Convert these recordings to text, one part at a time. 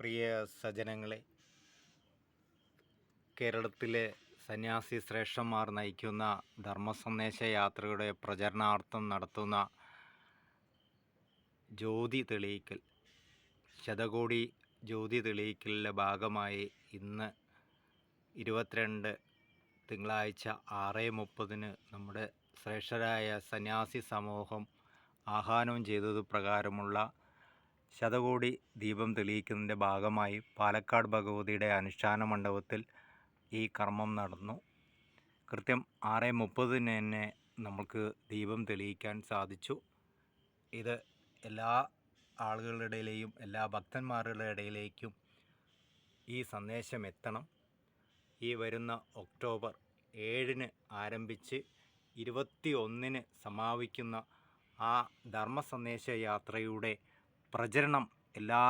പ്രിയ സജനങ്ങളെ കേരളത്തിലെ സന്യാസി ശ്രേഷ്ഠന്മാർ നയിക്കുന്ന ധർമ്മ സന്ദേശ യാത്രയുടെ പ്രചരണാർത്ഥം നടത്തുന്ന ജ്യോതി തെളിയിക്കൽ ശതകോടി ജ്യോതി തെളിയിക്കലിന്റെ ഭാഗമായി ഇന്ന് ഇരുപത്തിരണ്ട് തിങ്കളാഴ്ച ആറ് മുപ്പതിന് നമ്മുടെ ശ്രേഷ്ഠരായ സന്യാസി സമൂഹം ആഹ്വാനം ചെയ്തത് പ്രകാരമുള്ള ശതകോടി ദീപം തെളിയിക്കുന്നതിന്റെ ഭാഗമായി പാലക്കാട് ഭഗവതിയുടെ അനുഷ്ഠാന മണ്ഡപത്തിൽ ഈ കർമ്മം നടന്നു. കൃത്യം ആറ് മുപ്പതിന് തന്നെ നമ്മൾക്ക് ദീപം തെളിയിക്കാൻ സാധിച്ചു. ഇത് എല്ലാ ആളുകളുടെ ഇടയിലെയും എല്ലാ ഭക്തന്മാരുടെ ഇടയിലേക്കും ഈ സന്ദേശം എത്തണം. ഈ വരുന്ന ഒക്ടോബർ ഏഴിന് ആരംഭിച്ച് ഇരുപത്തി ഒന്നിന് സമാപിക്കുന്ന ആ ധർമ്മ സന്ദേശ യാത്രയുടെ പ്രചരണം എല്ലാ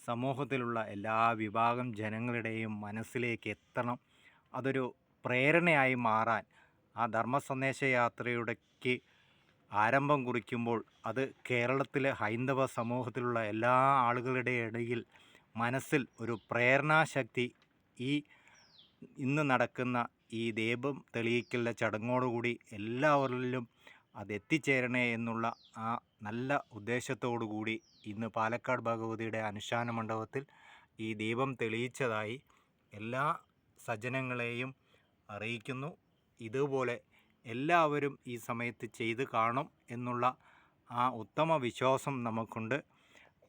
സമൂഹത്തിലുള്ള എല്ലാ വിഭാഗം ജനങ്ങളുടെയും മനസ്സിലേക്ക് എത്തണം. അതൊരു പ്രേരണയായി മാറാൻ ആ ധർമ്മ സന്ദേശ യാത്രയുടെക്ക് ആരംഭം കുറിക്കുമ്പോൾ അത് കേരളത്തിലെ ഹൈന്ദവ സമൂഹത്തിലുള്ള എല്ലാ ആളുകളുടെ ഇടയിൽ മനസ്സിൽ ഒരു പ്രേരണാശക്തി ഈ ഇന്ന് നടക്കുന്ന ഈ ദീപം തെളിയിക്കലിന്റെ ചടങ്ങോടുകൂടി എല്ലാവരിലും അത് എത്തിച്ചേരണേ എന്നുള്ള ആ നല്ല ഉദ്ദേശത്തോടു കൂടി ഇന്ന് പാലക്കാട് ഭഗവതിയുടെ അനുഷ്ഠാന മണ്ഡപത്തിൽ ഈ ദീപം തെളിയിച്ചതായി എല്ലാ സജ്ജനങ്ങളെയും അറിയിക്കുന്നു. ഇതുപോലെ എല്ലാവരും ഈ സമയത്ത് ചെയ്ത് കാണും എന്നുള്ള ആ ഉത്തമ വിശ്വാസം നമുക്കുണ്ട്.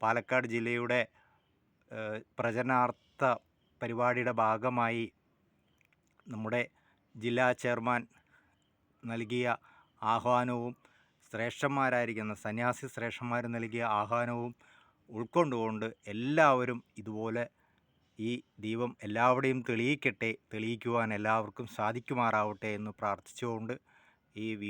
പാലക്കാട് ജില്ലയുടെ പ്രചരണാർത്ഥ പരിപാടിയുടെ ഭാഗമായി നമ്മുടെ ജില്ലാ ചെയർമാൻ നൽകിയ ആഹ്വാനവും ശ്രേഷ്ഠന്മാരായിരിക്കുന്ന സന്യാസി ശ്രേഷ്ഠന്മാർ നൽകിയ ആഹ്വാനവും ഉൾക്കൊണ്ടുകൊണ്ട് എല്ലാവരും ഇതുപോലെ ഈ ദീപം എല്ലാവരുടെയും തെളിയിക്കട്ടെ തെളിയിക്കുവാൻ എല്ലാവർക്കും സാധിക്കുമാറാവട്ടെ എന്ന് പ്രാർത്ഥിച്ചുകൊണ്ട് ഈ